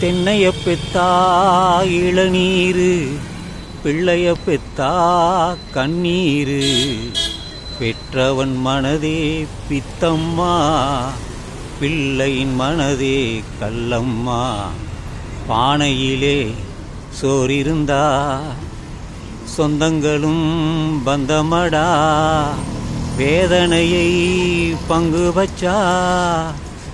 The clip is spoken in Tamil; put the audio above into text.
தென்னைய பெத்தா இளநீரு பிள்ளைய பெத்தா கண்ணீரு. பெற்றவன் மனதே பித்தம்மா பிள்ளையின் மனதே கல்லம்மா பானையிலே சோறிருந்தா சொந்தங்களும் பந்தமடா. வேதனையை பங்கு வச்சா